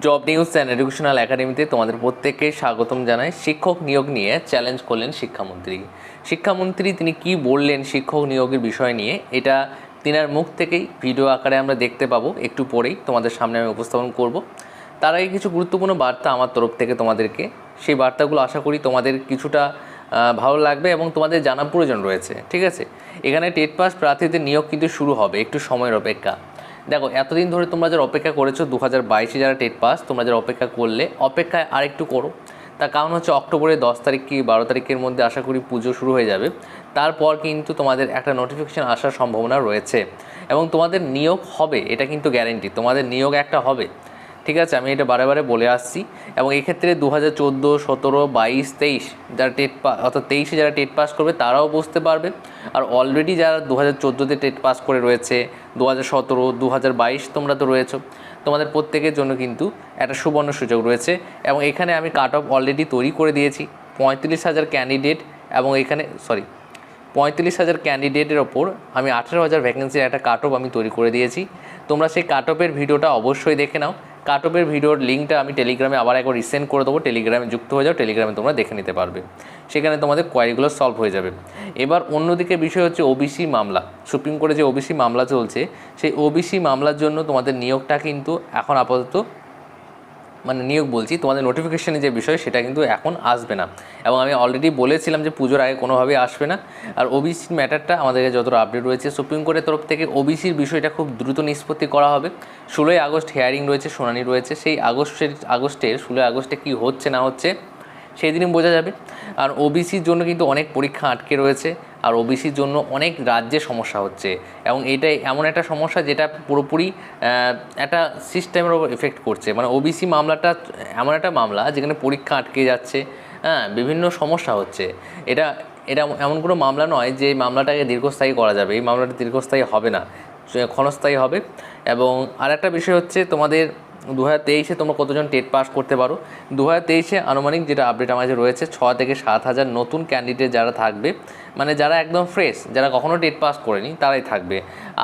Job news and educational একাডেমিতে তোমাদের প্রত্যেককে স্বাগতম জানাই। শিক্ষক নিয়োগ নিয়ে চ্যালেঞ্জ করলেন শিক্ষামন্ত্রী। শিক্ষামন্ত্রী তিনি কি বললেন শিক্ষক নিয়োগের বিষয় নিয়ে, এটা তিনার মুখ থেকেই ভিডিও আকারে আমরা দেখতে পাবো। একটু পরেই তোমাদের সামনে আমি উপস্থাপন করব। তার আগে কিছু গুরুত্বপূর্ণ বার্তা আমার তরফ থেকে তোমাদেরকে। সেই বার্তাগুলো আশা করি তোমাদের কিছুটা ভালো লাগবে এবং তোমাদের জানা প্রয়োজন রয়েছে। ঠিক আছে? এখানে টেট পাস প্রার্থীদের নিয়োগ কিন্তু শুরু হবে। একটু সময়ের অপেক্ষা। দেখো, এতদিন ধরে তোমরা যারা অপেক্ষা করেছ দু হাজার বাইশে যারা টেট পাস, তোমরা যারা অপেক্ষা করলে, অপেক্ষায় আরেকটু করো। তার কারণ হচ্ছে অক্টোবরের দশ তারিখ কি বারো তারিখের মধ্যে আশা করি পুজো শুরু হয়ে যাবে। তারপর কিন্তু তোমাদের একটা নোটিফিকেশান আসার সম্ভাবনা রয়েছে। এবং তোমাদের নিয়োগ হবে, এটা কিন্তু গ্যারেন্টি তোমাদের নিয়োগ একটা হবে। ঠিক আছে? আমি এটা বারে বারে বলে আসছি। এবং এক্ষেত্রে দু হাজার চোদ্দ, সতেরো, বাইশ, তেইশ যারা টেট পাস অর্থাৎ তেইশে যারা টেট পাস করবে, তারাও বুঝতে পারবে। আর অলরেডি যারা দু হাজার চোদ্দোতে টেট পাস করে রয়েছে দু হাজার সতেরো দু হাজার বাইশ তোমরা তো রয়েছো। তোমাদের প্রত্যেকের জন্য কিন্তু একটা সুবর্ণ সুযোগ রয়েছে। এবং এখানে আমি কাট অফ অলরেডি তৈরি করে দিয়েছি। পঁয়ত্রিশ হাজার ক্যান্ডিডেট এবং এখানে সরি পঁয়ত্রিশ হাজার ক্যান্ডিডেটের ওপর আমি আঠেরো হাজার ভ্যাকেন্সির একটা কাট অফ আমি তৈরি করে দিয়েছি। তোমরা সেই কাট অফের ভিডিওটা অবশ্যই দেখে নাও। কাট অফের ভিডিওর লিঙ্কটা আমি টেলিগ্রামে আবার একবার রিসেন্ড করে দেবো। টেলিগ্রামে যুক্ত হয়ে যাও, টেলিগ্রামে তোমরা দেখে নিতে পারবে। সেখানে তোমাদের কোয়ারিগুলো সলভ হয়ে যাবে। এবার অন্যদিকে বিষয় হচ্ছে ওবিসি মামলা। সুপ্রিম কোর্টে যে ওবিসি মামলা চলছে, সেই ওবিসি মামলার জন্য তোমাদের নিয়োগটা কিন্তু এখন আপাতত মানে নিয়োগ বলছি, তোমাদের নোটিফিকেশানে যে বিষয় সেটা কিন্তু এখন আসবে না। এবং আমি অলরেডি বলেছিলাম যে পুজোর আগে কোনোভাবেই আসবে না। আর ওবিসির ম্যাটারটা আমাদের যতটা আপডেট রয়েছে সুপ্রিম কোর্টের তরফ থেকে ওবিসির বিষয়টা খুব দ্রুত নিষ্পত্তি করা হবে। ষোলোই আগস্ট হেয়ারিং রয়েছে, শুনানি রয়েছে। সেই আগস্টের আগস্টের, ষোলোই আগস্টে কী হচ্ছে না হচ্ছে সেই দিনই বোঝা যাবে। আর ওবিসির জন্য কিন্তু অনেক পরীক্ষা আটকে রয়েছে। আর ওবিসির জন্য অনেক রাজ্যে সমস্যা হচ্ছে। এবং এটাই এমন একটা সমস্যা যেটা পুরোপুরি একটা সিস্টেমের ওপর এফেক্ট করছে। মানে ওবিসি মামলাটা এমন একটা মামলা যেখানে পরীক্ষা আটকে যাচ্ছে হ্যাঁ বিভিন্ন সমস্যা হচ্ছে। এটা এটা এমন কোনো মামলা নয় যে মামলাটাকে দীর্ঘস্থায়ী করা যাবে। এই মামলাটা দীর্ঘস্থায়ী হবে না। ক্ষণস্থায়ী হবে। এবং আরেকটা বিষয় হচ্ছে তোমাদের দু হাজার তেইশে তোমরা কতজন টেট পাস করতে পারো? দু হাজার তেইশে আনুমানিক যেটা আপডেট কাছে রয়েছে, ছ থেকে সাত হাজার নতুন ক্যান্ডিডেট যারা থাকবে। মানে যারা একদম ফ্রেশ যারা কখনও টেট পাস করেনি, তারাই থাকবে।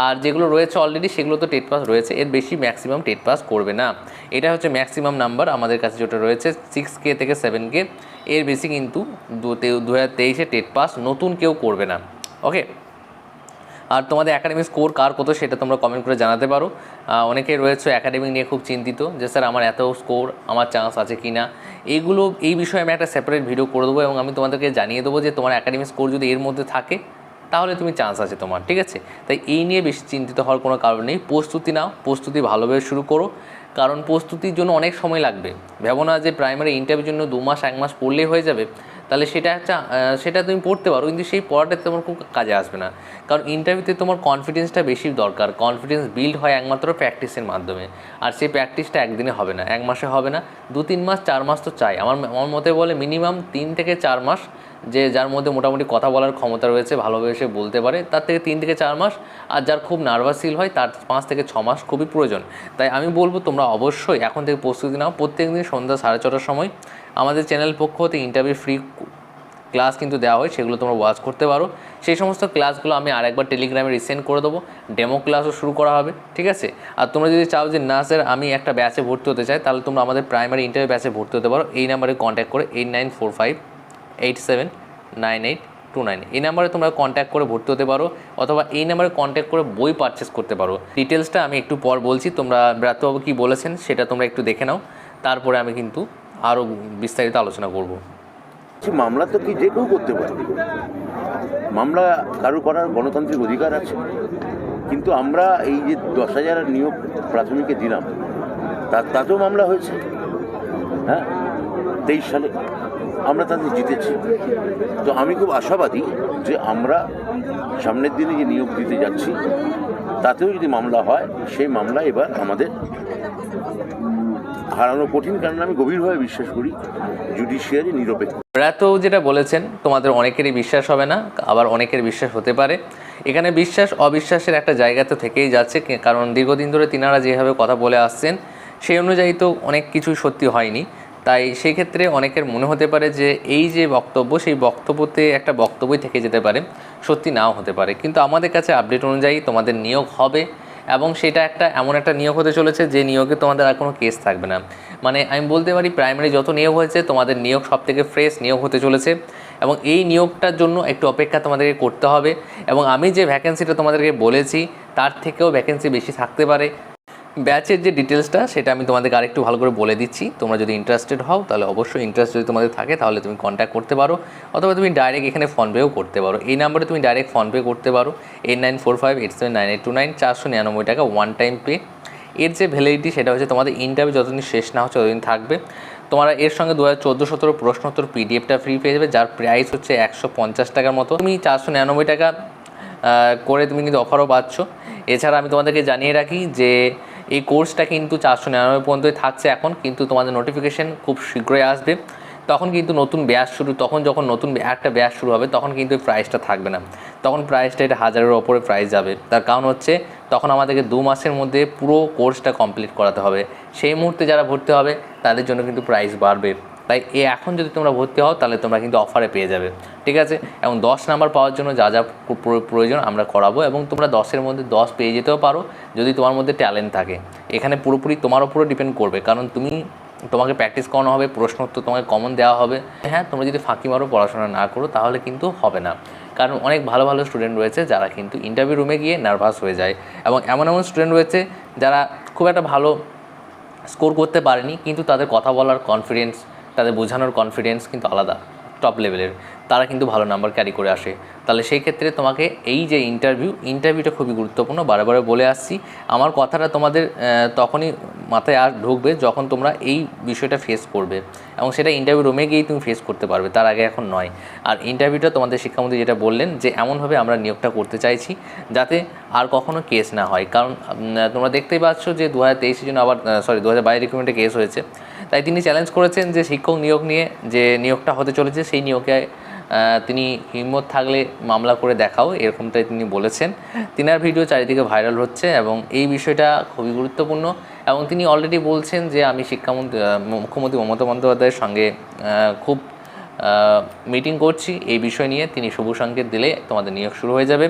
আর যেগুলো রয়েছে অলরেডি সেগুলো তো টেট পাস রয়েছে। এর বেশি ম্যাক্সিমাম টেট পাস করবে না। এটা হচ্ছে ম্যাক্সিমাম নাম্বার আমাদের কাছে যেটা রয়েছে সিক্স কে থেকে সেভেন কে এর বেশি কিন্তু দু হাজার তেইশে টেট পাস নতুন কেউ করবে না। ওকে আর তোমাদের একাডেমিক স্কোর কার কত সেটা তোমরা কমেন্ট করে জানাতে পারো। অনেকে রয়েছে একাডেমিক নিয়ে খুব চিন্তিত যে, স্যার, আমার এত স্কোর আমার চান্স আছে কি না? এইগুলো, এই বিষয়ে আমি একটা সেপারেট ভিডিও করে দেবো এবং আমি তোমাদেরকে জানিয়ে দেবো যে, তোমার একাডেমিক স্কোর যদি এর মধ্যে থাকে, তাহলে তুমি চান্স আছে তোমার। ঠিক আছে? তাই এই নিয়ে বেশি চিন্তিত হওয়ার কোনো কারণ নেই। প্রস্তুতি নাও, প্রস্তুতি ভালোভাবে শুরু করো। কারণ প্রস্তুতির জন্য অনেক সময় লাগবে। ভেবো না যে প্রাইমারি ইন্টারভিউর জন্য দু মাস, এক মাস পড়লেই হয়ে যাবে। তাহলে সেটা একটা সেটা তুমি পড়তে পারো, কিন্তু সেই পড়াটা তোমার খুব কাজে আসবে না। কারণ ইন্টারভিউতে তোমার কনফিডেন্সটা বেশি দরকার কনফিডেন্স বিল্ড হয় একমাত্র প্র্যাকটিসের মাধ্যমে। আর সেই প্র্যাকটিসটা একদিনে হবে না, এক মাসে হবে না দু তিন মাস, চার মাস তো চাই। আমার আমার মতে বলে মিনিমাম তিন থেকে চার মাস যে যার মধ্যে মোটামুটি কথা বলার ক্ষমতা রয়েছে, ভালোভাবে সে বলতে পারে। তার থেকে তিন থেকে চার মাস, আর যার খুব নার্ভাস ফিল হয়, তার পাঁচ থেকে ছ মাস খুবই প্রয়োজন। তাই আমি বলব, তোমরা অবশ্যই এখন থেকে প্রস্তুতি নাও। প্রত্যেক দিন সন্ধ্যা সাড়ে ছটার সময় আমাদের চ্যানেল পক্ষ হতে ইন্টারভিউ ফ্রি ক্লাস কিন্তু দেওয়া হয়, সেগুলো তোমরা ওয়াচ করতে পারো। সেই সমস্ত ক্লাসগুলো আমি আরেকবার টেলিগ্রামে রিসেন্ড করে দেবো। ডেমো ক্লাসও শুরু করা হবে, ঠিক আছে? আর তোমরা যদি চাও যে, না স্যার, আমি একটা ব্যাচে ভর্তি হতে চাই, তাহলে তোমরা আমাদের প্রাইমারি ইন্টারভিউ ব্যাচে ভর্তি হতে পারো। এই নাম্বারে কন্ট্যাক্ট করে eight nine four five eight seven nine eight two nine এই নাম্বারে তোমরা কন্ট্যাক্ট করে ভর্তি হতে পারো, অথবা এই নাম্বারে কন্ট্যাক্ট করে বই পারচেস করতে পারো। ডিটেলসটা আমি একটু পর বলছি, তোমরা ব্রাত্যবাবু কী বলেছেন সেটা তোমরা একটু দেখে নাও। তারপরে আমি কিন্তু আরও বিস্তারিত আলোচনা করব। মামলা তো কি যে কেউ করতে পারে? মামলা কারও করার গণতান্ত্রিক অধিকার আছে। কিন্তু আমরা এই যে দশ হাজার নিয়োগ প্রাথমিকে দিলাম তাতেও মামলা হয়েছে। হ্যাঁ? তেইশ সালে আমরা তাদের জিতেছি। তো আমি খুব আশাবাদী যে আমরা সামনের দিনে যে নিয়োগ দিতে যাচ্ছি, তাতেও যদি মামলা হয়, সেই মামলা এবার আমাদের হারানো কঠিন কারণ আমি গভীরভাবে বিশ্বাস করি, জুডিশিয়ারি নিরপেক্ষ। ব্রাত যেটা বলেছেন, তোমাদের অনেকেরই বিশ্বাস হবে না, আবার অনেকের বিশ্বাস হতে পারে। এখানে বিশ্বাস, অবিশ্বাসের একটা জায়গা তো থেকেই যাচ্ছে কারণ দীর্ঘদিন ধরে তিনারা যেভাবে কথা বলে আসছেন, সেই অনুযায়ী তো অনেক কিছুই সত্যি হয়নি। তাই সেই ক্ষেত্রে অনেকের মনে হতে পারে যে এই যে বক্তব্য, সেই বক্তব্যতে একটা বক্তব্যই থেকে যেতে পারে, সত্যি নাও হতে পারে। কিন্তু আমাদের কাছে আপডেট অনুযায়ী তোমাদের নিয়োগ হবে এবং সেটা একটা এমন একটা নিয়োগ হতে চলেছে যে নিয়োগে তোমাদের আর কোনো কেস থাকবে না। মানে আমি বলতে পারি প্রাইমারি যত নিয়োগ হয়েছে, তোমাদের নিয়োগ সব থেকে ফ্রেশ নিয়োগ হতে চলেছে এবং এই নিয়োগটার জন্য একটু অপেক্ষা তোমাদেরকে করতে হবে এবং আমি যে ভ্যাকেন্সিটা তোমাদেরকে বলেছি, তার থেকেও ভ্যাকেন্সি বেশি থাকতে পারে। ব্যাচের যে ডিটেলসটা সেটা আমি তোমাদেরকে আরেকটু ভালো করে বলে দিচ্ছি। তোমরা যদি ইন্টারেস্টেড হও, তাহলে অবশ্যই ইন্টারেস্ট যদি তোমাদের থাকে, তাহলে তুমি কন্ট্যাক্ট করতে পারো। অথবা তুমি ডাইরেক্ট এখানে ফোনপেও করতে পারো। এই নাম্বারে তুমি ডাইরেক্ট ফোনপে করতে পারো। Eight nine four five eight seven nine eight two nine চারশো নিরানব্বই টাকা ওয়ান টাইম পে এর যে ভ্যালিডিটি সেটা হচ্ছে তোমাদের ইন্টারভিউ যতদিন শেষ না হচ্ছে, ততদিন থাকবে। তোমরা এর সঙ্গে দু হাজার চোদ্দ সতেরো প্রশ্নোত্তর পিডিএফটা ফ্রি পেয়ে যাবে, যার প্রাইস হচ্ছে একশো পঞ্চাশ টাকার মতো। তুমি চারশো নিরানব্বই টাকা করে তুমি কিন্তু অফারও পাচ্ছ। এছাড়া আমি তোমাদেরকে জানিয়ে রাখি যে এই কোর্সটা কিন্তু চারশো নিরানব্বই পর্যন্তই থাকছে এখন, কিন্তু তোমাদের নোটিফিকেশান খুব শীঘ্রই আসবে। তখন কিন্তু নতুন ব্যাচ শুরু, তখন যখন নতুন একটা ব্যাস শুরু হবে, তখন কিন্তু প্রাইসটা থাকবে না। তখন প্রাইসটা এটা হাজারের ওপরে প্রাইস যাবে। তার কারণ হচ্ছে, তখন আমাদেরকে দু মাসের মধ্যে পুরো কোর্সটা কমপ্লিট করাতে হবে। সেই মুহূর্তে যারা ভর্তি হবে, তাদের জন্য কিন্তু প্রাইস বাড়বে। তাই এ এখন যদি তোমরা ভর্তি হও, তাহলে তোমরা কিন্তু অফারে পেয়ে যাবে। ঠিক আছে? এবং দশ নাম্বার পাওয়ার জন্য যা যা প্র- প্র- প্রয়োজন আমরা করাবো এবং তোমরা দশের মধ্যে দশ পেয়ে যেতেও পারো, যদি তোমার মধ্যে ট্যালেন্ট থাকে। এখানে পুরোপুরি তোমার উপরও ডিপেন্ড করবে, কারণ তুমি তোমাকে প্র্যাকটিস করানো হবে, প্রশ্ন উত্তর তোমাকে কমন দেওয়া হবে। হ্যাঁ তোমরা যদি ফাঁকি মারো, পড়াশোনা না করো, তাহলে কিন্তু হবে না। কারণ অনেক ভালো ভালো স্টুডেন্ট রয়েছে যারা কিন্তু ইন্টারভিউ রুমে গিয়ে নার্ভাস হয়ে যায়। এবং এমন এমন স্টুডেন্ট রয়েছে যারা খুব একটা ভালো স্কোর করতে পারেনি, কিন্তু তাদের কথা বলার কনফিডেন্স তাদের বোঝানোর কনফিডেন্স কিন্তু আলাদা টপ লেভেলের তারা কিন্তু ভালো নাম্বার ক্যারি করে আসে। তাহলে সেই ক্ষেত্রে তোমাকে এই যে ইন্টারভিউ ইন্টারভিউটা খুবই গুরুত্বপূর্ণ। বারে বলে আসছি, আমার কথাটা তোমাদের তখনই মাথায় আর ঢুকবে যখন তোমরা এই বিষয়টা ফেস করবে। এবং সেটা ইন্টারভিউ রুমে গিয়েই তুমি ফেস করতে পারবে, তার আগে এখন নয়। আর ইন্টারভিউটা তোমাদের শিক্ষামন্ত্রী যেটা বললেন যে, এমনভাবে আমরা নিয়োগটা করতে চাইছি যাতে আর কখনো কেস না হয়। কারণ তোমরা দেখতেই পাচ্ছ যে দু হাজার তেইশের জন্য আবার সরি দু হাজার বাইশ রিক্রুটমেন্টে কেস হয়েছে। তাই তিনি চ্যালেঞ্জ করেছেন যে শিক্ষক নিয়োগ নিয়ে, যে নিয়োগটা হতে চলেছে সেই নিয়োগে তিনি হিম্মত থাকলে মামলা করে দেখাও, এরকমটাই তিনি বলেছেন। তিনার ভিডিও চারিদিকে ভাইরাল হচ্ছে এবং এই বিষয়টা খুবই গুরুত্বপূর্ণ এবং তিনি অলরেডি বলছেন যে আমি শিক্ষামন্ত্রী মুখ্যমন্ত্রী মমতা বন্দ্যোপাধ্যায়ের সঙ্গে খুব মিটিং করছি। এই বিষয় নিয়ে তিনি শুভ সংকেত দিলে তোমাদের নিয়োগ শুরু হয়ে যাবে।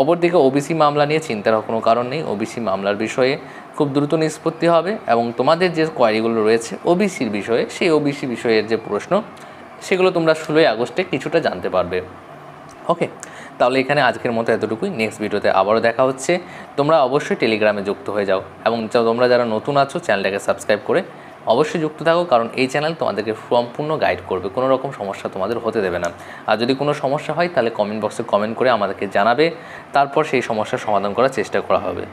অপরদিকে ওবিসি মামলা নিয়ে চিন্তার কোনো কারণ নেই। ওবিসি মামলার বিষয়ে খুব দ্রুত নিষ্পত্তি হবে এবং তোমাদের যে কোয়ারিগুলো রয়েছে ওবিসির বিষয়ে, সেই ওবিসি বিষয়ের যে প্রশ্ন, সেগুলো তোমরা ষোলোই আগস্টে কিছুটা জানতে পারবে। ওকে তাহলে এখানে আজকের মতো এতটুকুই। নেক্সট ভিডিওতে আবারও দেখা হচ্ছে। তোমরা অবশ্যই টেলিগ্রামে যুক্ত হয়ে যাও এবং তোমরা যারা নতুন আছো চ্যানেলটাকে সাবস্ক্রাইব করে অবশ্যই যুক্ত থাকো, কারণ এই চ্যানেল তোমাদেরকে সম্পূর্ণ গাইড করবে। কোনো রকম সমস্যা তোমাদের হতে দেবে না। আর যদি কোনো সমস্যা হয়, তাহলে কমেন্ট বক্সে কমেন্ট করে আমাদেরকে জানাবে। তারপর সেই সমস্যার সমাধান করার চেষ্টা করা হবে।